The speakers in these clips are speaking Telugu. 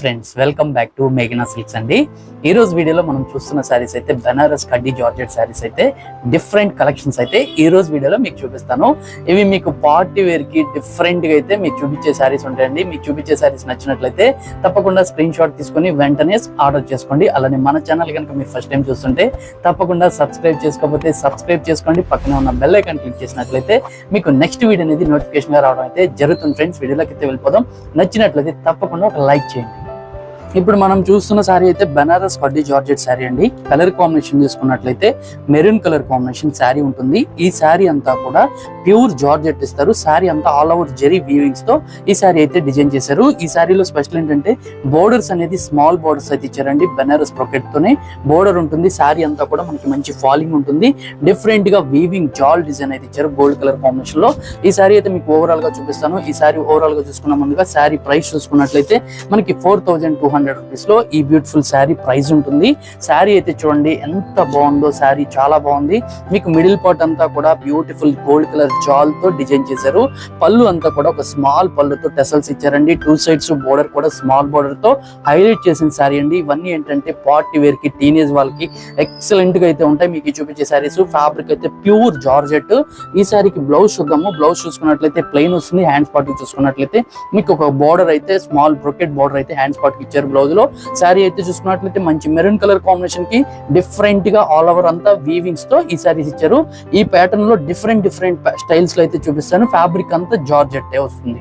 ఫ్రెండ్స్ వెల్కమ్ బ్యాక్ టు మేఘనా సిల్క్స్ అండి. ఈ రోజు వీడియోలో మనం చూస్తున్న శారీస్ అయితే బెనారస్ కడ్డీ జార్జెట్ శారీస్ అయితే డిఫరెంట్ కలెక్షన్స్ అయితే ఈ రోజు వీడియోలో మీకు చూపిస్తాను. ఇవి మీకు పార్టీ వేర్కి అయితే మీకు చూపించే శారీస్ ఉంటాయండి. మీకు చూపించే శారీస్ నచ్చినట్లయితే తప్పకుండా స్క్రీన్ షాట్ తీసుకొని వెంటనే ఆర్డర్ చేసుకోండి. అలానే మన ఛానల్ కనుక మీరు ఫస్ట్ టైం చూస్తుంటే తప్పకుండా సబ్స్క్రైబ్ చేసుకోకపోతే సబ్స్క్రైబ్ చేసుకోండి. పక్కనే ఉన్న బెల్ ఐకాన్ క్లిక్ చేసినట్లయితే మీకు నెక్స్ట్ వీడియో అనేది నోటిఫికేషన్గా రావడం అయితే జరుగుతుంది. ఫ్రెండ్స్ వీడియోలోకి అయితే వెళ్ళిపోదాం. నచ్చినట్లయితే తప్పకుండా ఒక లైక్ చేయండి. ఇప్పుడు మనం చూస్తున్న శారీ అయితే బెనారస్ కడ్డీ జార్జెట్ శారీ అండి. కలర్ కాంబినేషన్ చూసుకున్నట్లయితే మెరూన్ కలర్ కాంబినేషన్ శారీ ఉంటుంది. ఈ శారీ అంతా కూడా ప్యూర్ జార్జెట్ ఇస్తారు. శారీ అంతా ఆల్ ఓవర్ జెరీ వీవింగ్స్తో ఈ శారీ అయితే డిజైన్ చేశారు. ఈ శారీలో స్పెషల్ ఏంటంటే బోర్డర్స్ అనేది స్మాల్ బోర్డర్స్ అయితే ఇచ్చారండి. బెనారస్ ప్రొకెట్ తోనే బోర్డర్ ఉంటుంది. శారీ అంతా కూడా మనకి మంచి ఫాలింగ్ ఉంటుంది. డిఫరెంట్గా వీవింగ్ జాల్ డిజైన్ అయితే ఇచ్చారు గోల్డ్ కలర్ కాంబినేషన్లో. ఈ శారీ అయితే మీకు ఓవరాల్గా చూపిస్తాను. ఈ శారీ ఓవరాల్గా చూసుకున్న ముందుగా శారీ ప్రైస్ చూసుకున్నట్లయితే మనకి ఫోర్ థౌజండ్ టూ హండ్రెడ్ రూపీస్లో ఈ బ్యూటిఫుల్ శారీ ప్రైస్ ఉంటుంది. శారీ అయితే చూడండి ఎంత బాగుందో శారీ చాలా బాగుంది. మీకు మిడిల్ పార్ట్ అంతా కూడా బ్యూటిఫుల్ గోల్డ్ కలర్ జాల్తో డిజైన్ చేశారు. పళ్ళు అంతా కూడా ఒక స్మాల్ పళ్ళుతో టెసల్స్ ఇచ్చారండి. టూ సైడ్స్ బోర్డర్ కూడా స్మాల్ బోర్డర్తో హైలైట్ చేసిన శారీ అండి. ఇవన్నీ ఏంటంటే పార్టీ వేర్కి టీనేజ్ వాళ్ళకి ఎక్సలెంట్గా అయితే ఉంటాయి. మీకు చూపించే శారీస్ ఫ్యాబ్రిక్ అయితే ప్యూర్ జార్జెట్ ఈ శారీకి బ్లౌజ్ చూద్దాము. బ్లౌజ్ చూసుకున్నట్లయితే ప్లెయిన్ వస్తుంది. హ్యాండ్స్ పార్ట్ చూసుకున్నట్లయితే మీకు ఒక బోర్డర్ అయితే స్మాల్ బ్రొకెట్ బోర్డర్ అయితే హ్యాండ్స్ పార్ట్ ఇచ్చారు. బ్లౌజ్లో శారీ అయితే చూసుకున్నట్లయితే మంచి మెరూన్ కలర్ కాంబినేషన్కి డిఫరెంట్గా ఆల్ ఓవర్ అంతా వీవింగ్స్తో ఈ శారీస్ ఇచ్చారు. ఈ ప్యాటర్న్లో డిఫరెంట్ డిఫరెంట్ స్టైల్స్లో అయితే చూపిస్తాను. ఫ్యాబ్రిక్ అంతా జార్జెట్టే వస్తుంది.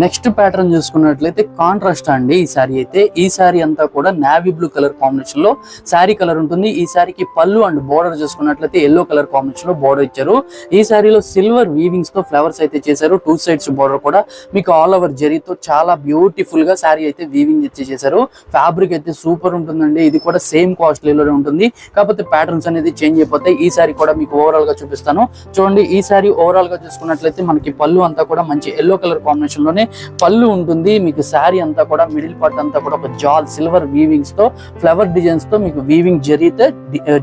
నెక్స్ట్ ప్యాటర్న్ చూసుకున్నట్లయితే కాంట్రాస్ట్ అండి. ఈ శారీ అయితే ఈ శారీ అంతా కూడా నావీ బ్లూ కలర్ కాంబినేషన్లో శారీ కలర్ ఉంటుంది. ఈ శారీకి పళ్ళు అండ్ బోర్డర్ చూసుకున్నట్లయితే ఎల్లో కలర్ కాంబినేషన్లో బోర్డర్ ఇచ్చారు. ఈ శారీలో సిల్వర్ వీవింగ్స్తో ఫ్లవర్స్ అయితే చేశారు. టూ సైడ్స్ బోర్డర్ కూడా మీకు ఆల్ ఓవర్ జరీతో చాలా బ్యూటిఫుల్గా శారీ అయితే వీవింగ్ ఇచ్చి చేశారు. ఫ్యాబ్రిక్ అయితే సూపర్ ఉంటుందండి. ఇది కూడా సేమ్ కాస్ట్లీలోనే ఉంటుంది. కాకపోతే ప్యాటర్న్స్ అనేది చేంజ్ అయిపోతాయి. ఈ శారీ కూడా మీకు ఓవరాల్గా చూపిస్తాను. చూడండి ఈ శారీ ఓవరాల్గా చూసుకున్నట్లయితే మనకి పళ్ళు అంతా కూడా మంచి ఎల్లో కలర్ కాంబినేషన్లోనే పళ్ళు ఉంటుంది మీకు శారీ అంతా కూడా మిడిల్ పార్ట్ అంతా కూడా ఒక జాల్ సిల్వర్ వీవింగ్స్తో ఫ్లవర్ డిజైన్స్తో మీకు వీవింగ్ జరిగితే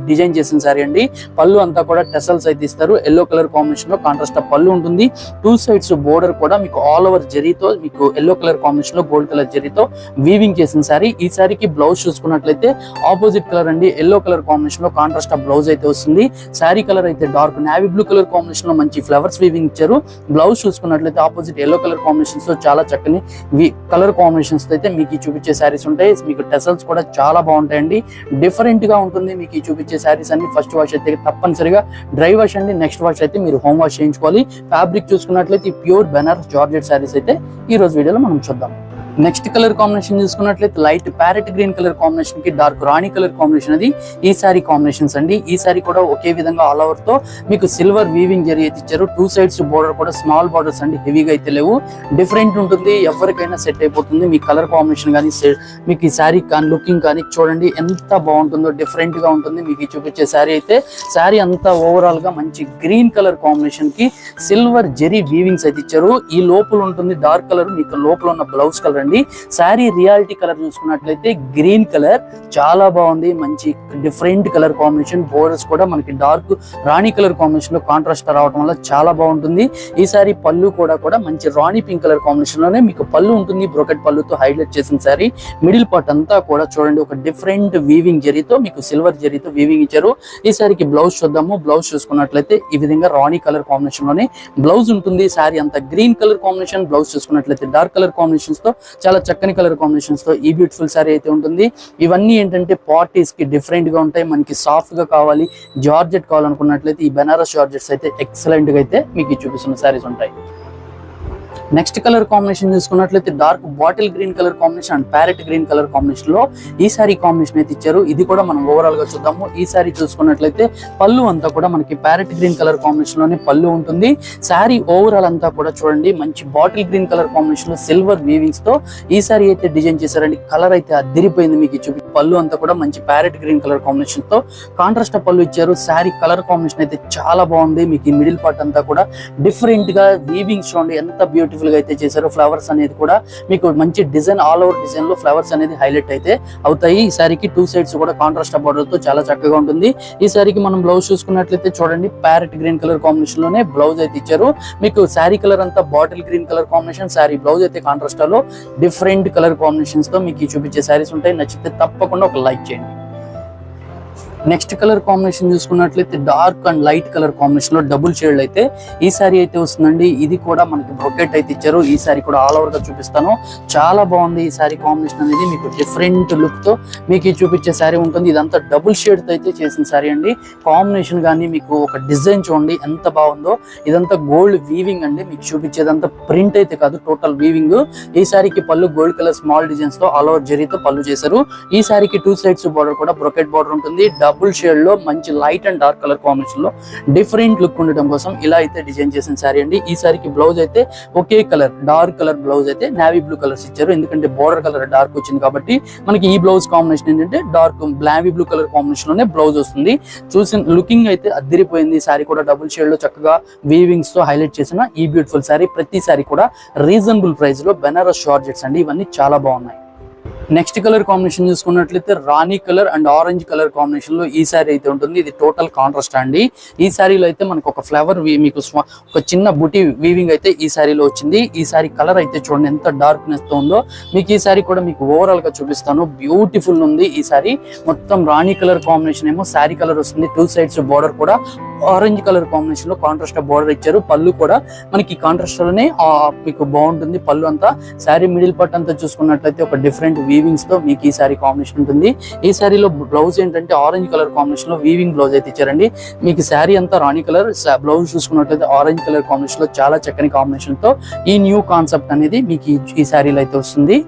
డిజైన్ చేసిన శారీ అండి. పళ్ళు అంతా కూడా టెసల్స్ అయితే ఇస్తారు. ఎల్లో కలర్ కాంబినేషన్లో కాంట్రాస్ట్ పళ్ళు ఉంటుంది. టూ సైడ్స్ బోర్డర్ కూడా మీకు ఆల్ ఓవర్ జరీతో మీకు ఎల్లో కలర్ కాంబినేషన్లో గోల్డ్ కలర్ జరీతో వీవింగ్ చేసిన శారీ. ఈ శారీకి బ్లౌజ్ చూసుకున్నట్లయితే ఆపోజిట్ కలర్ అండి. ఎల్లో కలర్ కాంబినేషన్లో కాంట్రాస్ట్ బ్లౌజ్ అయితే వస్తుంది. శారీ కలర్ అయితే డార్క్ నావీ బ్లూ కలర్ కాంబినేషన్లో మంచి ఫ్లవర్స్ వీవింగ్ ఇచ్చారు. బ్లౌజ్ చూసుకున్నట్లయితే ఆపోజిట్ ఎల్లో కలర్ కాంబినేషన్స్ తో చాలా చక్కని కలర్ కాంబినేషన్స్ అయితే మీకు ఈ చూపించే శారీస్ ఉంటాయి. మీకు టెసల్స్ కూడా చాలా బాగుంటాయండి. డిఫరెంట్గా ఉంటుంది మీకు ఈ చూపించే శారీస్ అన్ని. ఫస్ట్ వాష్ అయితే తప్పనిసరిగా డ్రై వాష్ అండి. నెక్స్ట్ వాష్ అయితే మీరు హోమ్ వాష్ చేయించుకోవాలి. ఫ్యాబ్రిక్ చూసుకున్నట్లయితే ప్యూర్ బెనారస్ జార్జెట్ శారీస్ అయితే ఈ రోజు వీడియోలో మనం చూద్దాం. నెక్స్ట్ కలర్ కాంబినేషన్ చూసుకున్నట్లయితే లైట్ ప్యారెట్ గ్రీన్ కలర్ కాంబినేషన్కి డార్క్ రాణి కలర్ కాంబినేషన్ అది. ఈ సారీ కాంబినేషన్స్ అండి. ఈ సారీ కూడా ఒకే విధంగా ఆల్ ఓవర్తో మీకు సిల్వర్ వీవింగ్ జరి అయితే ఇచ్చారు. టూ సైడ్స్ బోర్డర్ కూడా స్మాల్ బోర్డర్స్ అండి. హెవీగా అయితే లేవు. డిఫరెంట్ ఉంటుంది. ఎవరికైనా సెట్ అయిపోతుంది. మీ కలర్ కాంబినేషన్ కానీ మీకు ఈ సారీ కానీ లుకింగ్ కానీ చూడండి ఎంత బాగుంటుందో డిఫరెంట్గా ఉంటుంది. మీకు చూపించే సారీ అయితే సారీ అంతా ఓవరాల్గా మంచి గ్రీన్ కలర్ కాంబినేషన్కి సిల్వర్ జెరీ వీవింగ్స్ అయితే ఇచ్చారు. ఈ లోపల ఉంటుంది డార్క్ కలర్ మీకు లోపల ఉన్న బ్లౌజ్ కలర్ అండి. శారీ రియాలిటీ కలర్ చూసుకున్నట్లయితే గ్రీన్ కలర్. చాలా బాగుంది. మంచి డిఫరెంట్ కలర్ కాంబినేషన్. బోర్డర్స్ కూడా మనకి డార్క్ రాణి కలర్ కాంబినేషన్లో కాంట్రాస్ట్ రావడం వల్ల చాలా బాగుంటుంది. ఈ సారీ పళ్ళు కూడా కూడా మంచి రాణి పింక్ కలర్ కాంబినేషన్లోనే మీకు పళ్ళు ఉంటుంది. బ్రోకెట్ పళ్ళుతో హైలైట్ చేసిన సారీ మిడిల్ పార్ట్ అంతా కూడా చూడండి. ఒక డిఫరెంట్ వీవింగ్ జరితో మీకు సిల్వర్ జరితో వీవింగ్ ఇచ్చారు. ఈ సారీకి బ్లౌజ్ చూద్దాము. బ్లౌజ్ చూసుకున్నట్లయితే ఈ విధంగా రాణి కలర్ కాంబినేషన్లోనే బ్లౌజ్ ఉంటుంది. సారీ అంతా గ్రీన్ కలర్ కాంబినేషన్. బ్లౌజ్ చూసుకున్నట్లయితే డార్క్ కలర్ కాంబినేషన్స్తో చాలా చక్కని కలర్ కాంబినేషన్స్తో ఈ బ్యూటిఫుల్ సారీ అయితే ఉంటుంది. ఇవన్నీ ఏంటంటే పార్టీస్కి డిఫరెంట్గా ఉంటాయి. మనకి సాఫ్ట్గా కావాలి. జార్జెట్ కావాలనుకున్నట్లయితే ఈ బెనారస్ జార్జెట్స్ అయితే ఎక్సలెంట్గా అయితే మీకు చూపిస్తున్న సారీస్ ఉంటాయి. నెక్స్ట్ కలర్ కాంబినేషన్ చూసుకున్నట్లయితే dark bottle green colour combination and parrot green colour కాంబినేషన్లో ఈ సారీ కాంబినేషన్ అయితే ఇచ్చారు. ఇది కూడా మనం ఓవరాల్గా చూద్దాము. ఈ సారీ చూసుకున్నట్లయితే పళ్ళు అంతా కూడా మనకి ప్యారెట్ గ్రీన్ కలర్ కాంబినేషన్లోనే పళ్ళు ఉంటుంది. సారీ ఓవరాల్ అంతా కూడా చూడండి మంచి బాటిల్ గ్రీన్ కలర్ కాంబినేషన్లో సిల్వర్ వీవింగ్స్తో ఈ సారీ అయితే డిజైన్ చేశారండి. కలర్ అయితే అద్దరిపోయింది మీకు చూపి పళ్ళు అంతా కూడా మంచి ప్యారెట్ గ్రీన్ కలర్ కాంబినేషన్తో కాంట్రాస్ట్ పళ్ళు ఇచ్చారు. సారీ కలర్ కాంబినేషన్ అయితే చాలా బాగుంది. మీకు ఈ మిడిల్ పార్ట్ అంతా కూడా డిఫరెంట్గా వీవింగ్స్ చూడండి ఎంత బ్యూటిఫుల్ బ్యూటిఫుల్గా అయితే చేశారు ఫ్లవర్స్ అనేది కూడా మీకు మంచి డిజైన్ ఆల్ ఓవర్ డిజైన్లో ఫ్లవర్స్ అనేది హైలైట్ అయితే అవుతాయి. ఈ సారీకి టూ సైడ్స్ కూడా కాంట్రాస్ట్ బార్డర్తో చాలా చక్కగా ఉంటుంది. ఈ సారీకి మనం బ్లౌజ్ చూసుకున్నట్లయితే చూడండి ప్యారెట్ గ్రీన్ కలర్ కాంబినేషన్లోనే బ్లౌజ్ అయితే ఇచ్చారు. మీకు శారీ కలర్ అంతా bottle green colour combination sari blouse అయితే కాంట్రాస్ట్లో డిఫరెంట్ కలర్ కాంబినేషన్స్తో మీకు చూపించే శారీస్ ఉంటాయి. నచ్చితే తప్పకుండా ఒక లైక్ చేయండి. నెక్స్ట్ కలర్ కాంబినేషన్ చూసుకున్నట్లయితే డార్క్ అండ్ లైట్ కలర్ కాంబినేషన్లో డబుల్ షేడ్ అయితే ఈ సారీ అయితే వస్తుందండి. ఇది కూడా మనకి బ్రొకెట్ అయితే ఇచ్చారు. ఈ సారీ కూడా ఆల్ ఓవర్గా చూపిస్తాను. చాలా బాగుంది ఈ సారీ కాంబినేషన్ అనేది. మీకు డిఫరెంట్ లుక్తో మీకు ఈ చూపించే సారీ ఉంటుంది. ఇదంతా డబుల్ షేడ్తో అయితే చేసిన సారీ అండి. కాంబినేషన్ కానీ మీకు ఒక డిజైన్ చూడండి ఎంత బాగుందో. ఇదంతా గోల్డ్ వీవింగ్ అండి. మీకు చూపించేదంతా ప్రింట్ అయితే కాదు టోటల్ వీవింగ్. ఈ సారీకి పళ్ళు గోల్డ్ కలర్ స్మాల్ డిజైన్స్తో ఆల్ ఓవర్ జరీతో పళ్ళు చేశారు. ఈ సారీకి టూ సైడ్స్ బార్డర్ కూడా బ్రొకెట్ బార్డర్ ఉంటుంది. డబుల్ షేడ్లో మంచి లైట్ అండ్ డార్క్ కలర్ కాంబినేషన్లో డిఫరెంట్ లుక్ ఉండటం కోసం ఇలా అయితే డిజైన్ చేసిన సారీ అండి. ఈ సారీకి బ్లౌజ్ అయితే ఒకే కలర్ డార్క్ కలర్ బ్లౌజ్ అయితే నావీ బ్లూ కలర్స్ ఇచ్చారు. ఎందుకంటే బోర్డర్ కలర్ డార్క్ వచ్చింది కాబట్టి మనకి ఈ బ్లౌజ్ కాంబినేషన్ ఏంటంటే డార్క్ బ్లావీ బ్లూ కలర్ కాంబినేషన్లోనే బ్లౌజ్ వస్తుంది. చూసిన లుకింగ్ అయితే అద్దరిపోయింది. సారీ కూడా డబుల్ షేడ్లో చక్కగా వీవింగ్స్తో హైలైట్ చేసిన ఈ బ్యూటిఫుల్ సారీ ప్రతి సారీ కూడా రీజనబుల్ ప్రైస్లో బెనారస్ షార్జెట్స్ అండి. ఇవన్నీ చాలా బాగున్నాయి. నెక్స్ట్ కలర్ కాంబినేషన్ చూసుకున్నట్లయితే రాణి కలర్ అండ్ ఆరెంజ్ కలర్ కాంబినేషన్లో ఈ సారీ అయితే ఉంటుంది. ఇది టోటల్ కాంట్రాస్ట్ అండి. ఈ సారీలో అయితే మనకు ఒక ఫ్లవర్ మీకు ఒక చిన్న బుటీ వీవింగ్ అయితే ఈ సారీలో వచ్చింది. ఈ సారీ కలర్ అయితే చూడండి ఎంత డార్క్నెస్తో ఉందో. మీకు ఈ సారీ కూడా మీకు ఓవరాల్గా చూపిస్తాను. బ్యూటిఫుల్ ఉంది ఈ సారీ మొత్తం రాణి కలర్ కాంబినేషన్ ఏమో సారీ కలర్ వస్తుంది. టూ సైడ్స్ బోర్డర్ కూడా ఆరెంజ్ కలర్ కాంబినేషన్లో కాంట్రాస్ట్ బోర్డర్ ఇచ్చారు. పళ్ళు కూడా మనకి కాంట్రాస్ట్లోనే మీకు బాగుంటుంది. పళ్ళు అంతా సారీ మిడిల్ పార్ట్ అంతా చూసుకున్నట్లయితే ఒక డిఫరెంట్ వీవింగ్స్ తో మీకు ఈ సారీ కాంబినేషన్ ఉంటుంది. ఈ సారీలో బ్లౌజ్ ఏంటంటే ఆరెంజ్ కలర్ కాంబినేషన్లో వీవింగ్ బ్లౌజ్ అయితే ఇచ్చారండి. మీకు శారీ అంతా రాణి కలర్ బ్లౌజ్ చూసుకున్నట్లయితే ఆరెంజ్ కలర్ కాంబినేషన్లో చాలా చక్కని కాంబినేషన్తో ఈ న్యూ కాన్సెప్ట్ అనేది మీకు ఈ- ఈ శారీలో అయితే వస్తుంది.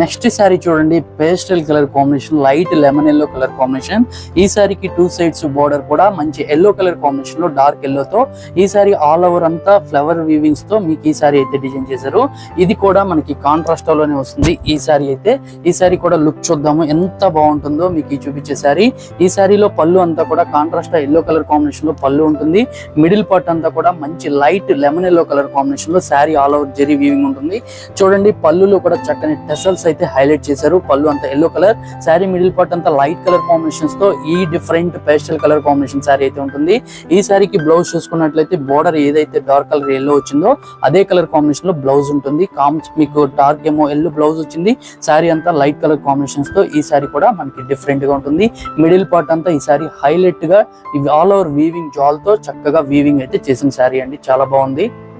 నెక్స్ట్ సారీ చూడండి pastel colour combination light lemon yellow colour combination. ఈ శారీకి టూ సైడ్స్ బోర్డర్ కూడా మంచి ఎల్లో కలర్ కాంబినేషన్లో డార్క్ ఎల్లో తో ఈ శారీ ఆల్ ఓవర్ అంతా ఫ్లవర్ వీవింగ్స్తో మీకు ఈ సారీ అయితే డిజైన్ చేశారు. ఇది కూడా మనకి కాంట్రాస్ట్లోనే వస్తుంది. ఈ సారీ అయితే ఈ సారీ కూడా లుక్ చూద్దాము ఎంత బాగుంటుందో మీకు ఈ చూపించే సారీ. ఈ శారీలో పళ్ళు అంతా కూడా కాంట్రాస్ట్ ఎల్లో కలర్ కాంబినేషన్లో పళ్ళు ఉంటుంది. మిడిల్ పార్ట్ అంతా కూడా మంచి లైట్ లెమన్ ఎల్లో కలర్ కాంబినేషన్లో sari all over zari weaving ఉంటుంది. చూడండి పళ్ళులో కూడా చక్కని టెసల్స్ అయితే హైలైట్ చేశారు. పళ్ళు అంతా yellow colour sari middle part అంతా లైట్ కలర్ కాంబినేషన్స్తో ఈ different pastel colour combination sari అయితే ఉంటుంది. ఈ శారీకి బ్లౌజ్ చూసుకున్నట్లయితే బోర్డర్ ఏదైతే డార్క్ కలర్ ఎల్లో వచ్చిందో అదే కలర్ కాంబినేషన్లో బ్లౌజ్ ఉంటుంది. కామ్స్ మీకు డార్క్ ఏమో ఎల్లో బ్లౌజ్ వచ్చింది. శారీ అంతా లైట్ కలర్ కాంబినేషన్స్తో ఈ శారీ కూడా మనకి డిఫరెంట్గా ఉంటుంది. మిడిల్ పార్ట్ అంతా ఈ శారీ హైలైట్గా ఆల్ ఓవర్ వీవింగ్ జాల్తో చక్కగా వీవింగ్ అయితే చేసిన శారీ అండి. చాలా బాగుంది.